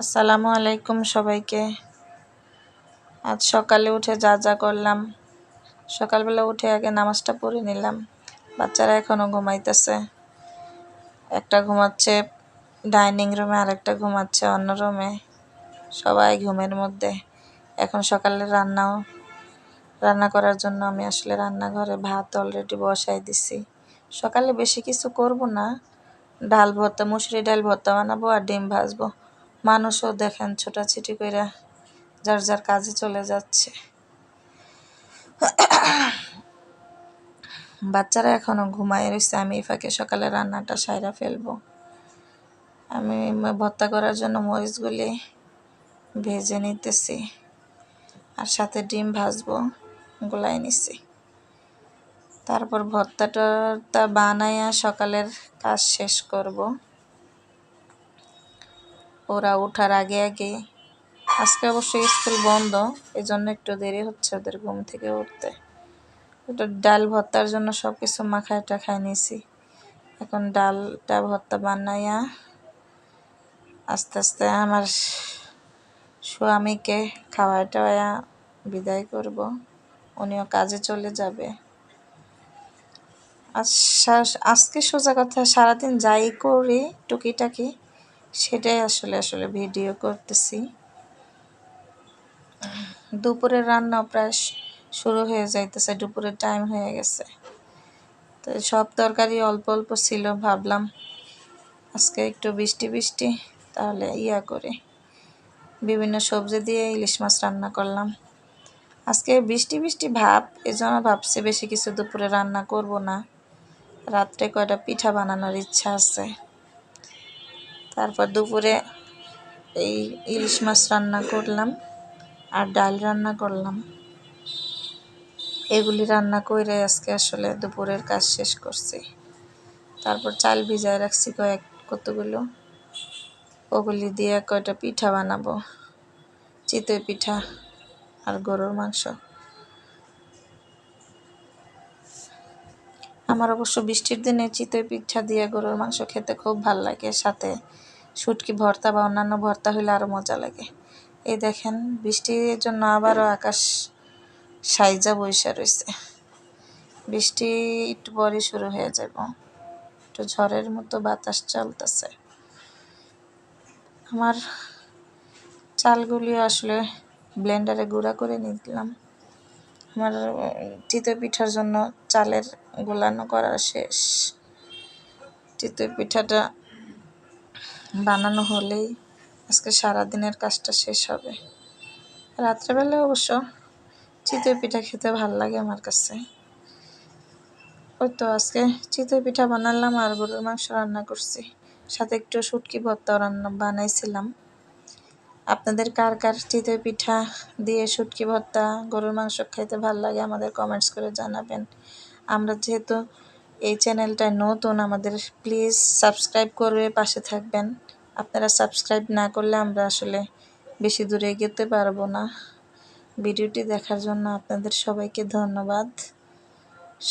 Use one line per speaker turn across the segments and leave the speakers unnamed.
আসসালামু আলাইকুম সবাইকে। আজ সকালে উঠে যা যা করলাম। সকালবেলা উঠে আগে নামাজটা পড়ে নিলাম। বাচ্চারা এখনও ঘুমাইতেছে। একটা ঘুমাচ্ছে ডাইনিং রুমে আর একটা ঘুমাচ্ছে অন্য রুমে। সবাই ঘুমের মধ্যে। এখন সকালে রান্নাও। রান্না করার জন্য আমি আসলে রান্নাঘরে ভাত অলরেডি বসাই দিছি। সকালে বেশি কিছু করব না। ডাল ভর্তা মুসুরি ডাল ভর্তা বানাবো আর ডিম ভাজবো। মানুষও দেখেন ছোটাছুটি করে যার যার কাজে চলে যাচ্ছে। বাচ্চারা এখনও ঘুমায় রয়েছে আমি এই ফাঁকে সকালে রান্নাটা সাইরা ফেলব। আমি ভর্তা করার জন্য মরিচগুলি ভেজে নিতেছি আর সাথে ডিম ভাজবো, গোলাই নিছি। তারপর ভর্তাটা বানাইয়া সকালের কাজ শেষ করব। ওরা ওঠার আগে আগে। আজকে অবশ্যই স্কুল বন্ধ এই জন্য একটু দেরি হচ্ছে ওদের ঘুম থেকে উঠতে। ওটা ডাল ভর্তার জন্য সব কিছু মাখায় টাখায় নিয়েছি এখন ডালটা ভর্তা বানাইয়া আস্তে আস্তে আমার স্বামীকে খাওয়াই টাওয়াইয়া বিদায় করব। উনিও কাজে চলে যাবে। আজকে সোজা কথা, সারাদিন যাই করি, টুকিটাকি সেটাই আসলে আসলে ভিডিও করতেছি। দুপুরের রান্না প্রায় শুরু হয়ে যাইতেছে, দুপুরের টাইম হয়ে গেছে। তো সব তরকারি অল্প অল্প ছিল, ভাবলাম আজকে একটু বৃষ্টি বৃষ্টি, তাহলে ইয়া করে। বিভিন্ন সবজি দিয়ে ইলিশ মাছ রান্না করলাম। আজকে বৃষ্টি বৃষ্টি ভাব এজন্য ভাবছি বেশি কিছু দুপুরে রান্না করব না। রাত্রে কয়টা পিঠা বানানোর ইচ্ছা আছে। তারপর দুপুরে এই ইলিশ মাছ রান্না করলাম আর ডাল রান্না করলাম। এগুলি রান্না করে আজকে আসলে দুপুরের কাজ শেষ করছি। তারপর চাল ভিজায় রাখছি কয়েক কতগুলো। ওগুলি দিয়ে কয়টা পিঠা বানাবো? চিতই পিঠা আর গরুর মাংস। আমার অবশ্য বৃষ্টির দিনে চিতই পিঠা দিয়ে গরুর মাংস খেতে খুব ভালো লাগে। সাথে শুটকি ভর্তা বা অন্যান্য ভর্তা হলে আরও মজা লাগে। এই দেখেন, বৃষ্টির জন্য আবারও আকাশ সাইজা বৈশা রয়েছে বৃষ্টি একটু পরে শুরু হয়ে যাব। একটু ঝড়ের মতো বাতাস চলতেছে। আমার চালগুলি আসলে ব্লেন্ডারে গুঁড়া করে নিলাম। আমার চিতই পিঠার জন্য চালের গোলানো করা শেষ। চিতই পিঠাটা বানানো হলেই আজকে সারাদিনের কাজটা শেষ হবে। রাত্রেবেলা অবশ্য চিতই পিঠা খেতে ভালো লাগে আমার কাছে। ওই তো আজকে চিতই পিঠা বানালাম আর গরুর মাংস রান্না করছি। সাথে একটু শুটকি ভর্তাও রান্না বানাইছিলাম। আপনাদের কার কার চিতই পিঠা দিয়ে শুটকি ভর্তা, গরুর মাংস খাইতে ভালো লাগে আমাদের কমেন্টস করে জানাবেন। আমরা যেহেতু এই চ্যানেলটায় নতুন, আমাদের প্লিজ সাবস্ক্রাইব করবে, পাশে থাকবেন। আপনারা সাবস্ক্রাইব না করলে আমরা আসলে বেশি দূরে এগোতে পারব না। ভিডিওটি দেখার জন্য আপনাদের সবাইকে ধন্যবাদ।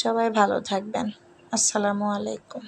সবাই ভালো থাকবেন। আসসালামু আলাইকুম।